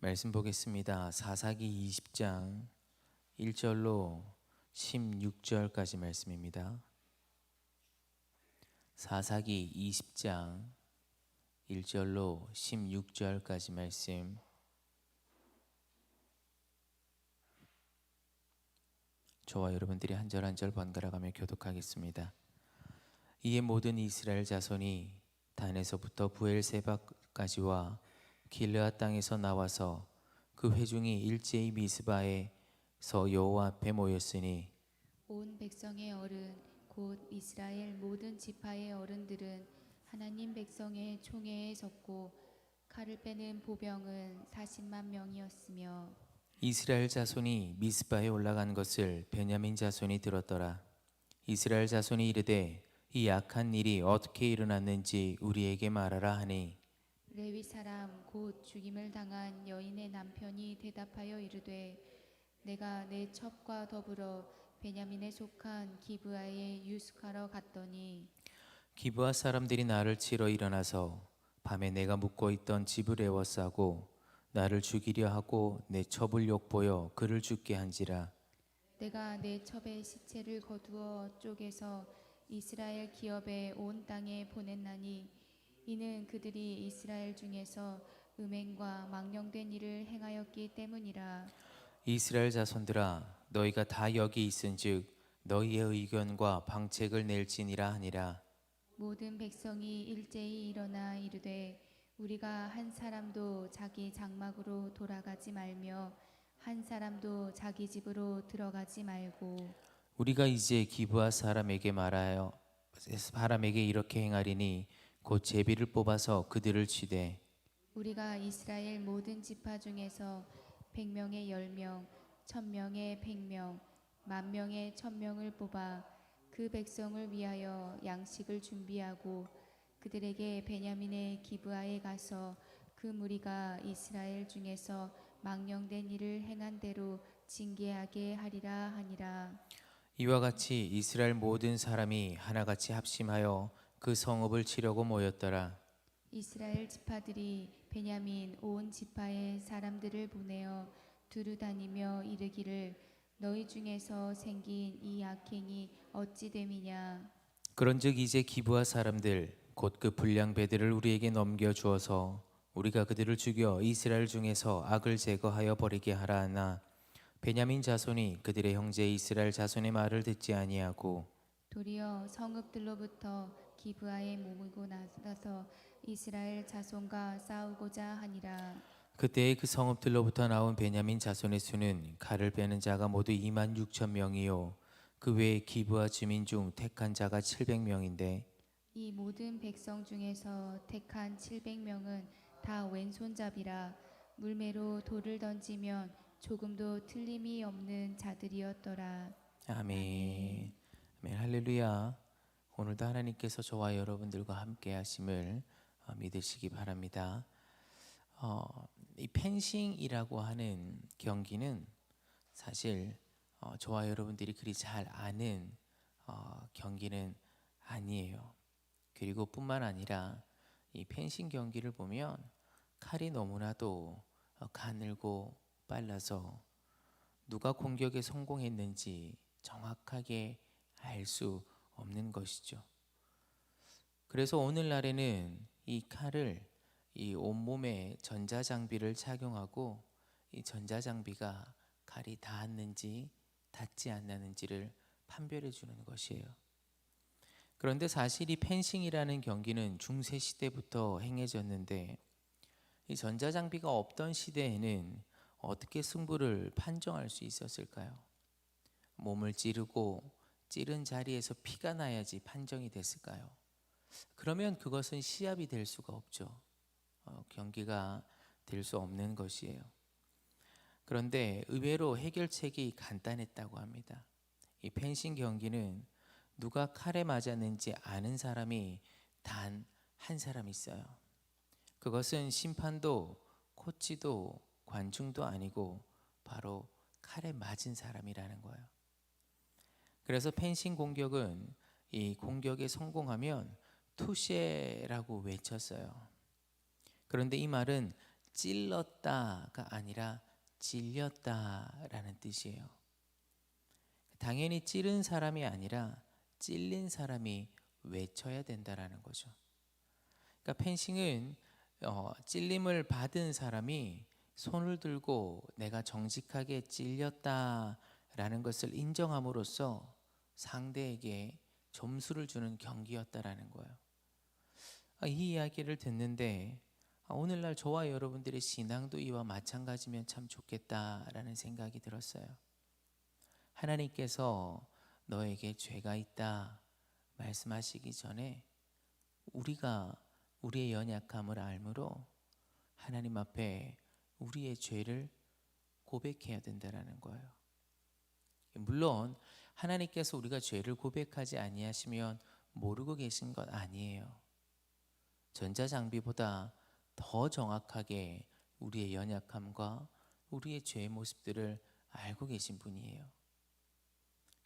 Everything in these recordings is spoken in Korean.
말씀 보겠습니다. 사사기 20장 1절로 16절까지 말씀입니다. 사사기 20장 1절로 16절까지 말씀 저와 여러분들이 한 절 한 절 번갈아가며 교독하겠습니다. 이에 모든 이스라엘 자손이 단에서부터 부엘세바까지와 길르앗 땅에서 나와서 그 회중이 일제히 미스바에서 여호와 앞에 모였으니 온 백성의 어른 곧 이스라엘 모든 지파의 어른들은 하나님 백성의 총회에 섰고 칼을 빼는 보병은 40만 명이었으며 이스라엘 자손이 미스바에 올라간 것을 베냐민 자손이 들었더라. 이스라엘 자손이 이르되 이 악한 일이 어떻게 일어났는지 우리에게 말하라 하니 레위 사람 곧 죽임을 당한 여인의 남편이 대답하여 이르되 내가 내 첩과 더불어 베냐민에 속한 기브아에 유숙하러 갔더니 기브아 사람들이 나를 치러 일어나서 밤에 내가 묵고 있던 집을 에워싸고 나를 죽이려 하고 내 첩을 욕보여 그를 죽게 한지라. 내가 내 첩의 시체를 거두어 쪼개서 이스라엘 기업의 온 땅에 보냈나니 이는 그들이 이스라엘 중에서 음행과 망령된 일을 행하였기 때문이라. 이스라엘 자손들아 너희가 다 여기 있은즉 너희의 의견과 방책을 낼지니라 하니라. 모든 백성이 일제히 일어나 이르되 우리가 한 사람도 자기 장막으로 돌아가지 말며 한 사람도 자기 집으로 들어가지 말고. 우리가 이제 기브아 사람에게 말하여 사람에게 이렇게 행하리니 곧 제비를 뽑아서 그들을 치되 우리가 이스라엘 모든 지파 중에서 백명의 열명, 천명의 백명, 만명의 천명을 뽑아 그 백성을 위하여 양식을 준비하고 그들에게 베냐민의 기브아에 가서 그 무리가 이스라엘 중에서 망령된 일을 행한 대로 징계하게 하리라 하니라. 이와 같이 이스라엘 모든 사람이 하나같이 합심하여 그 성읍을 치려고 모였더라. 이스라엘 지파들이 베냐민 온 지파의 사람들을 보내어 두루 다니며 이르기를 너희 중에서 생긴 이 악행이 어찌 됨이냐? 그런즉 이제 기브아 사람들 곧 그 불량 배들을 우리에게 넘겨 주어서 우리가 그들을 죽여 이스라엘 중에서 악을 제거하여 버리게 하라 하나 베냐민 자손이 그들의 형제 이스라엘 자손의 말을 듣지 아니하고 도리어 성읍들로부터 기브아에 머물고 나서 이스라엘 자손과 싸우고자 하니라 그때의 그 성읍들로부터 나온 베냐민 자손의 수는 칼을 빼는 자가 모두 2만 6천 명이요 그 외에 기브아 주민 중 택한 자가 700명인데 이 모든 백성 중에서 택한 700명은 다 왼손잡이라 물매로 돌을 던지면 조금도 틀림이 없는 자들이었더라. 아멘. 아멘. 할렐루야. 오늘도 하나님께서 저와 여러분들과 함께 하심을 어, 믿으시기 바랍니다. 어, 이 펜싱이라고 하는 경기는 사실 어, 저와 여러분들이 그리 잘 아는 어, 경기는 아니에요. 그리고 뿐만 아니라 이 펜싱 경기를 보면 칼이 너무나도 어, 가늘고 빨라서 누가 공격에 성공했는지 정확하게 알 수 없는 것이죠. 그래서 오늘날에는 이 칼을 이 온몸에 전자장비를 착용하고 이 전자장비가 칼이 닿았는지 닿지 않았는지를 판별해 주는 것이에요. 그런데 사실 이 펜싱이라는 경기는 중세 시대부터 행해졌는데 이 전자장비가 없던 시대에는 어떻게 승부를 판정할 수 있었을까요? 몸을 찌르고 찌른 자리에서 피가 나야지 판정이 됐을까요? 그러면 그것은 시합이 될 수가 없죠. 어, 경기가 될 수 없는 것이에요. 그런데 의외로 해결책이 간단했다고 합니다. 이 펜싱 경기는 누가 칼에 맞았는지 아는 사람이 단 한 사람 있어요. 그것은 심판도 코치도 관중도 아니고 바로 칼에 맞은 사람이라는 거예요. 그래서 펜싱 공격은 이 공격에 성공하면 투시에라고 외쳤어요. 그런데 이 말은 찔렀다가 아니라 찔렸다라는 뜻이에요. 당연히 찌른 사람이 아니라 찔린 사람이 외쳐야 된다라는 거죠. 그러니까 펜싱은 어, 찔림을 받은 사람이 손을 들고 내가 정직하게 찔렸다라는 것을 인정함으로써 상대에게 점수를 주는 경기였다라는 거예요. 아, 이 이야기를 듣는데 아, 오늘날 저와 여러분들의 신앙도 이와 마찬가지면 참 좋겠다라는 생각이 들었어요. 하나님께서 너에게 죄가 있다 말씀하시기 전에 우리가 우리의 연약함을 알므로 하나님 앞에 우리의 죄를 고백해야 된다라는 거예요. 물론 하나님께서 우리가 죄를 고백하지 아니하시면 모르고 계신 것 아니에요. 전자장비보다 더 정확하게 우리의 연약함과 우리의 죄의 모습들을 알고 계신 분이에요.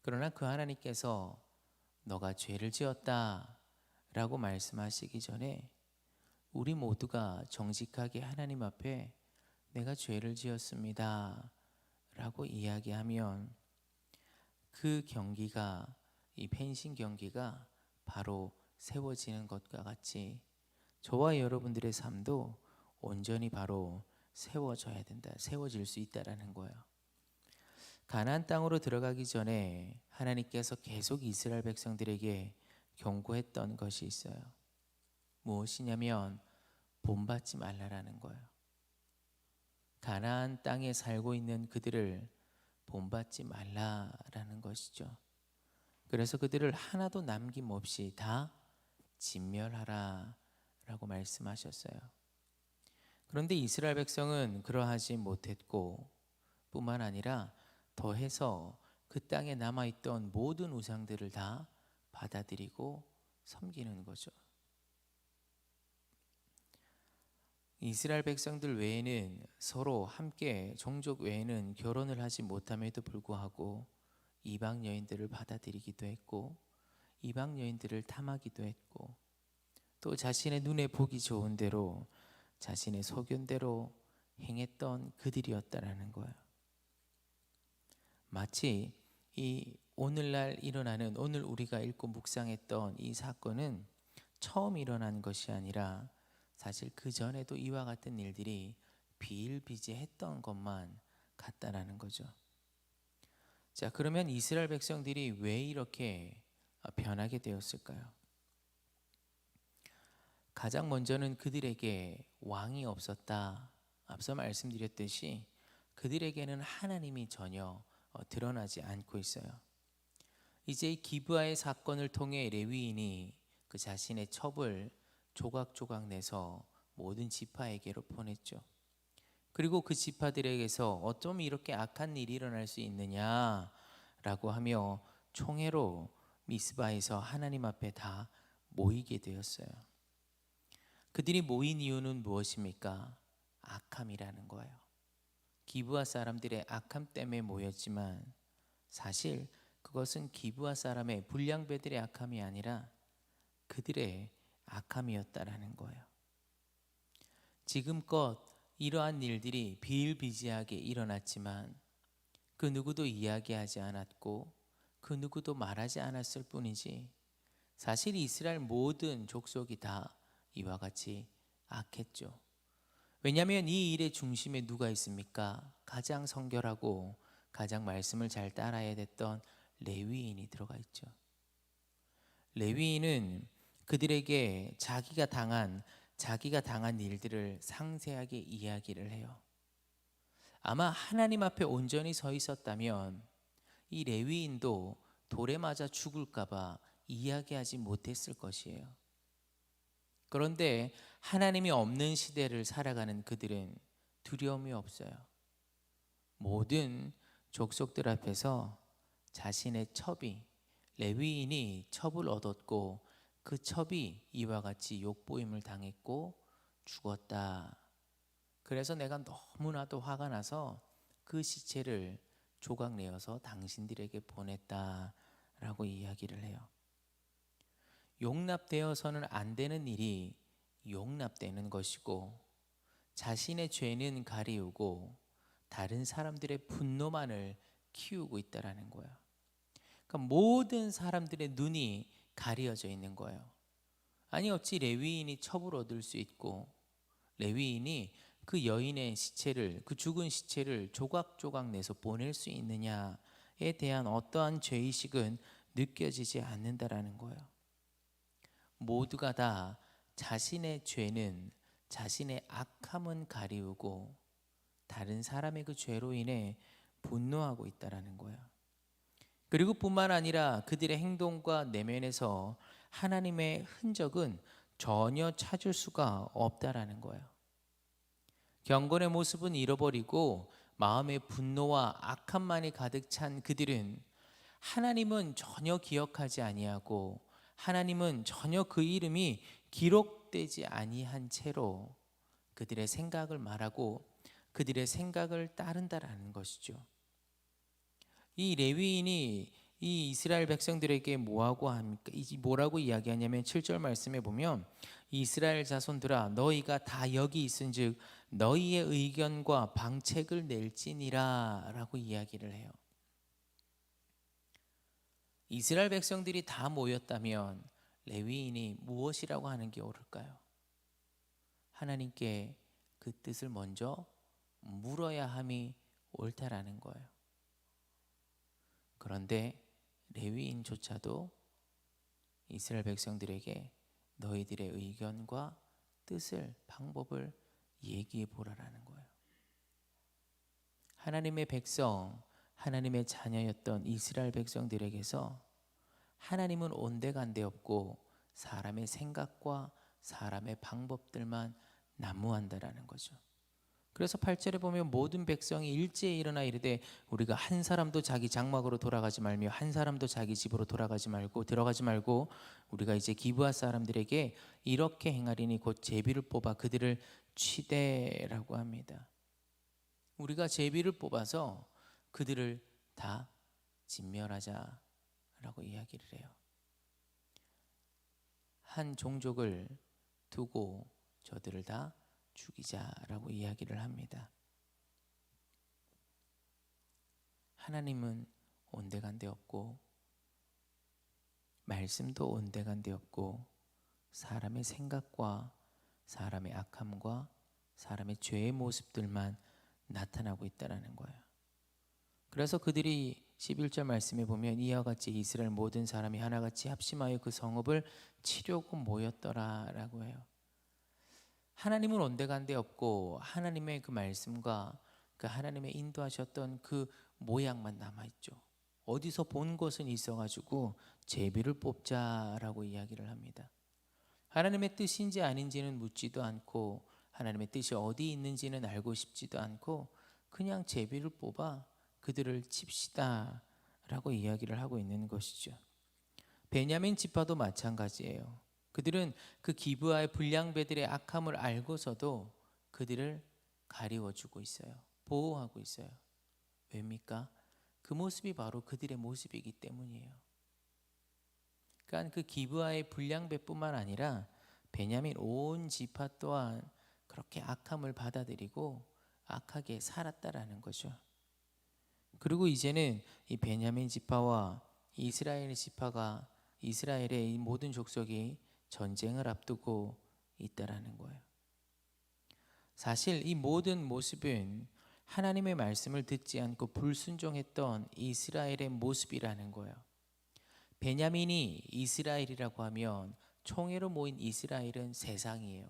그러나 그 하나님께서 너가 죄를 지었다 라고 말씀하시기 전에 우리 모두가 정직하게 하나님 앞에 내가 죄를 지었습니다 라고 이야기하면 그 경기가 이 펜싱 경기가 바로 세워지는 것과 같이 저와 여러분들의 삶도 온전히 바로 세워져야 된다. 세워질 수 있다라는 거예요. 가나안 땅으로 들어가기 전에 하나님께서 계속 이스라엘 백성들에게 경고했던 것이 있어요. 무엇이냐면 본받지 말라라는 거예요. 가나안 땅에 살고 있는 그들을 본받지 말라라는 것이죠. 그래서 그들을 하나도 남김없이 다 진멸하라 라고 말씀하셨어요. 그런데 이스라엘 백성은 그러하지 못했고 뿐만 아니라 더해서 그 땅에 남아 있던 모든 우상들을 다 받아들이고 섬기는 거죠. 이스라엘 백성들 외에는 서로 함께 종족 외에는 결혼을 하지 못함에도 불구하고 이방 여인들을 받아들이기도 했고 이방 여인들을 탐하기도 했고 또 자신의 눈에 보기 좋은 대로 자신의 소견대로 행했던 그들이었다라는 거예요. 마치 이 오늘날 일어나는 오늘 우리가 읽고 묵상했던 이 사건은 처음 일어난 것이 아니라 사실 그 전에도 이와 같은 일들이 비일비재했던 것만 같다라는 거죠. 자, 그러면 이스라엘 백성들이 왜 이렇게 변하게 되었을까요? 가장 먼저는 그들에게 왕이 없었다. 앞서 말씀드렸듯이 그들에게는 하나님이 전혀 어, 드러나지 않고 있어요. 이제 기브아의 사건을 통해 레위인이 그 자신의 첩을 조각조각 내서 모든 지파에게로 보냈죠. 그리고 그 지파들에게서 어쩜 이렇게 악한 일이 일어날 수 있느냐라고 하며 총회로 미스바에서 하나님 앞에 다 모이게 되었어요. 그들이 모인 이유는 무엇입니까? 악함이라는 거예요. 기브아 사람들의 악함 때문에 모였지만 사실 그것은 기브아 사람의 불량배들의 악함이 아니라 그들의 악함이었다라는 거예요. 지금껏 이러한 일들이 비일비재하게 일어났지만 그 누구도 이야기하지 않았고 그 누구도 말하지 않았을 뿐이지 사실 이스라엘 모든 족속이 다 이와 같이 악했죠. 왜냐하면 이 일의 중심에 누가 있습니까? 가장 성결하고 가장 말씀을 잘 따라야 됐던 레위인이 들어가 있죠. 레위인은 그들에게 자기가 당한 자기가 당한 일들을 상세하게 이야기를 해요. 아마 하나님 앞에 온전히 서 있었다면 이 레위인도 돌에 맞아 죽을까봐 이야기하지 못했을 것이에요. 그런데 하나님이 없는 시대를 살아가는 그들은 두려움이 없어요. 모든 족속들 앞에서 자신의 첩이 레위인이 첩을 얻었고 그 첩이 이와 같이 욕보임을 당했고 죽었다. 그래서 내가 너무나도 화가 나서 그 시체를 조각 내어서 당신들에게 보냈다 라고 이야기를 해요. 용납되어서는 안 되는 일이 용납되는 것이고 자신의 죄는 가리우고 다른 사람들의 분노만을 키우고 있다라는 거예요. 그러니까 모든 사람들의 눈이 가려져 있는 거예요. 아니 어찌 레위인이 첩을 얻을 수 있고 레위인이 그 여인의 시체를 그 죽은 시체를 조각조각 내서 보낼 수 있느냐에 대한 어떠한 죄의식은 느껴지지 않는다라는 거예요. 모두가 다 자신의 죄는 자신의 악함은 가리우고 다른 사람의 그 죄로 인해 분노하고 있다라는 거예요. 그리고 뿐만 아니라 그들의 행동과 내면에서 하나님의 흔적은 전혀 찾을 수가 없다라는 거예요. 경건의 모습은 잃어버리고 마음의 분노와 악함만이 가득 찬 그들은 하나님은 전혀 기억하지 아니하고 하나님은 전혀 그 이름이 기록되지 아니한 채로 그들의 생각을 말하고 그들의 생각을 따른다라는 것이죠. 이 레위인이 이 이스라엘 백성들에게 뭐하고 합니까? 이 뭐라고 이야기하냐면 7절 말씀에 보면 이스라엘 자손들아 너희가 다 여기 있은즉 너희의 의견과 방책을 낼지니라라고 이야기를 해요. 이스라엘 백성들이 다 모였다면 레위인이 무엇이라고 하는 게 옳을까요? 하나님께 그 뜻을 먼저 물어야 함이 옳다라는 거예요. 그런데 레위인조차도 이스라엘 백성들에게 너희들의 의견과 뜻을 방법을 얘기해 보라라는 거예요. 하나님의 백성, 하나님의 자녀였던 이스라엘 백성들에게서 하나님은 온데간데 없고 사람의 생각과 사람의 방법들만 난무한다라는 거죠. 그래서 8절에 보면 모든 백성이 일제히 일어나 이르되 우리가 한 사람도 자기 장막으로 돌아가지 말며 한 사람도 자기 집으로 돌아가지 말고 들어가지 말고 우리가 이제 기브아 사람들에게 이렇게 행하리니 곧 제비를 뽑아 그들을 취대라고 합니다. 우리가 제비를 뽑아서 그들을 다 진멸하자라고 이야기를 해요. 한 종족을 두고 저들을 다 죽이자라고 이야기를 합니다. 하나님은 온데간데 없고 말씀도 온데간데 없고 사람의 생각과 사람의 악함과 사람의 죄의 모습들만 나타나고 있다라는 거예요. 그래서 그들이 11절 말씀에 보면 이와 같이 이스라엘 모든 사람이 하나같이 합심하여 그 성읍을 치려고 모였더라라고 해요. 하나님은 온데간데 없고 하나님의 그 말씀과 그 하나님의 인도하셨던 그 모양만 남아 있죠. 어디서 본 것은 있어가지고 제비를 뽑자라고 이야기를 합니다. 하나님의 뜻인지 아닌지는 묻지도 않고 하나님의 뜻이 어디 있는지는 알고 싶지도 않고 그냥 제비를 뽑아 그들을 칩시다라고 이야기를 하고 있는 것이죠. 베냐민 지파도 마찬가지예요. 그들은 그 기브아의 불량배들의 악함을 알고서도 그들을 가리워주고 있어요. 보호하고 있어요. 왜입니까? 그 모습이 바로 그들의 모습이기 때문이에요. 그러니까 그 기브아의 불량배뿐만 아니라 베냐민 온 지파 또한 그렇게 악함을 받아들이고 악하게 살았다라는 거죠. 그리고 이제는 이 베냐민 지파와 이스라엘 지파가 이스라엘의 이 모든 족속이 전쟁을 앞두고 있다라는 거예요. 사실 이 모든 모습은 하나님의 말씀을 듣지 않고 불순종했던 이스라엘의 모습이라는 거예요. 베냐민이 이스라엘이라고 하면 총회로 모인 이스라엘은 세상이에요.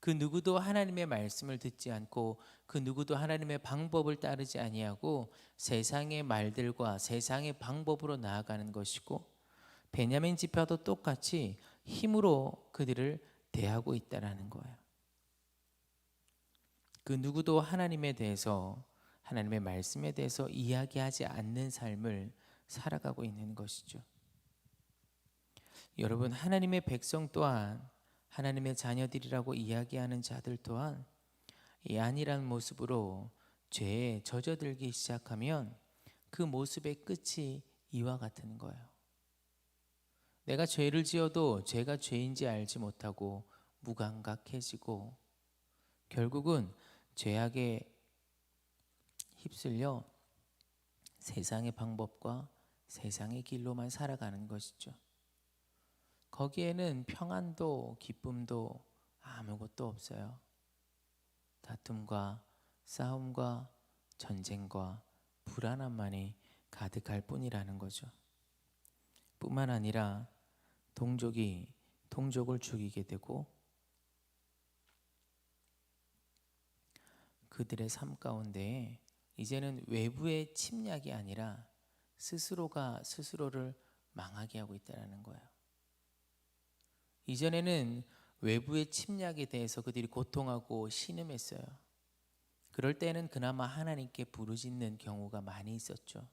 그 누구도 하나님의 말씀을 듣지 않고 그 누구도 하나님의 방법을 따르지 아니하고 세상의 말들과 세상의 방법으로 나아가는 것이고 베냐민 지파도 똑같이 힘으로 그들을 대하고 있다라는 거예요. 그 누구도 하나님에 대해서 하나님의 말씀에 대해서 이야기하지 않는 삶을 살아가고 있는 것이죠. 여러분 하나님의 백성 또한 하나님의 자녀들이라고 이야기하는 자들 또한 이 아니란 모습으로 죄에 젖어들기 시작하면 그 모습의 끝이 이와 같은 거예요. 내가 죄를 지어도 죄가 죄인지 알지 못하고 무감각해지고 결국은 죄악에 휩쓸려 세상의 방법과 세상의 길로만 살아가는 것이죠. 거기에는 평안도 기쁨도 아무것도 없어요. 다툼과 싸움과 전쟁과 불안함만이 가득할 뿐이라는 거죠. 뿐만 아니라 동족이 동족을 죽이게 되고 그들의 삶 가운데 이제는 외부의 침략이 아니라 스스로가 스스로를 망하게 하고 있다는 거예요. 이전에는 외부의 침략에 대해서 그들이 고통하고 신음했어요. 그럴 때는 그나마 하나님께 부르짖는 경우가 많이 있었죠.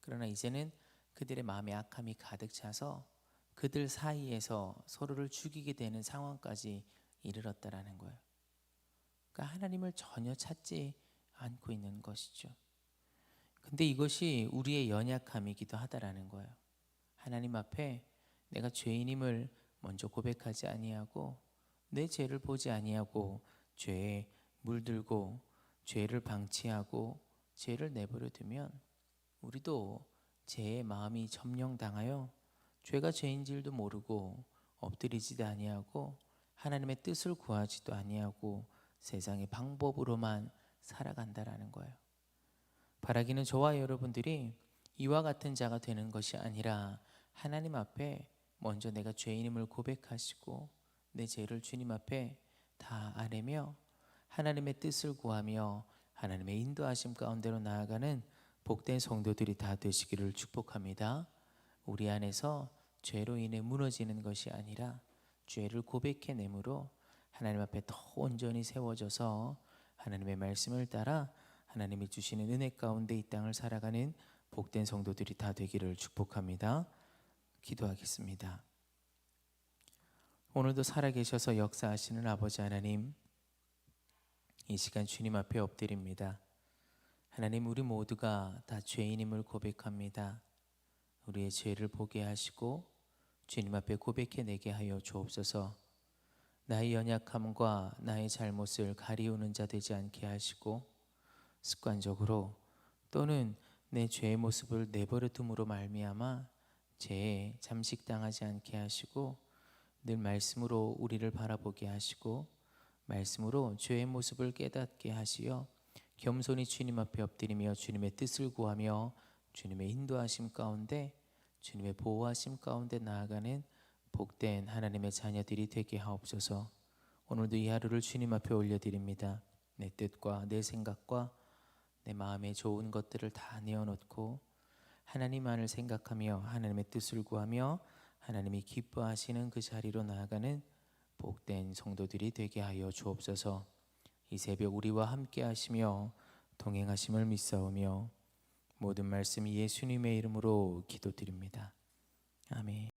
그러나 이제는 그들의 마음에 악함이 가득 차서 그들 사이에서 서로를 죽이게 되는 상황까지 이르렀다라는 거예요. 그러니까 하나님을 전혀 찾지 않고 있는 것이죠. 근데 이것이 우리의 연약함이기도 하다라는 거예요. 하나님 앞에 내가 죄인임을 먼저 고백하지 아니하고 내 죄를 보지 아니하고 죄에 물들고 죄를 방치하고 죄를 내버려 두면 우리도 죄의 마음이 점령당하여 죄가 죄인 줄도 모르고 엎드리지도 아니하고 하나님의 뜻을 구하지도 아니하고 세상의 방법으로만 살아간다라는 거예요. 바라기는 저와 여러분들이 이와 같은 자가 되는 것이 아니라 하나님 앞에 먼저 내가 죄인임을 고백하시고 내 죄를 주님 앞에 다 아뢰며 하나님의 뜻을 구하며 하나님의 인도하심 가운데로 나아가는 복된 성도들이 다 되시기를 축복합니다. 우리 안에서 죄로 인해 무너지는 것이 아니라 죄를 고백해내므로 하나님 앞에 더 온전히 세워져서 하나님의 말씀을 따라 하나님이 주시는 은혜 가운데 이 땅을 살아가는 복된 성도들이 다 되기를 축복합니다. 기도하겠습니다. 오늘도 살아계셔서 역사하시는 아버지 하나님, 이 시간 주님 앞에 엎드립니다. 하나님, 우리 모두가 다 죄인임을 고백합니다. 우리의 죄를 보게 하시고 주님 앞에 고백해 내게 하여 주옵소서. 나의 연약함과 나의 잘못을 가리우는 자 되지 않게 하시고 습관적으로 또는 내 죄의 모습을 내버려 둠으로 말미암아 죄에 잠식당하지 않게 하시고 늘 말씀으로 우리를 바라보게 하시고 말씀으로 죄의 모습을 깨닫게 하시어 겸손히 주님 앞에 엎드리며 주님의 뜻을 구하며 주님의 인도하심 가운데 주님의 보호하심 가운데 나아가는 복된 하나님의 자녀들이 되게 하옵소서. 오늘도 이 하루를 주님 앞에 올려드립니다. 내 뜻과 내 생각과 내 마음에 좋은 것들을 다 내어놓고 하나님만을 생각하며 하나님의 뜻을 구하며 하나님이 기뻐하시는 그 자리로 나아가는 복된 성도들이 되게 하여 주옵소서. 이 새벽 우리와 함께 하시며 동행하심을 믿사오며 모든 말씀 예수님의 이름으로 기도드립니다. 아멘.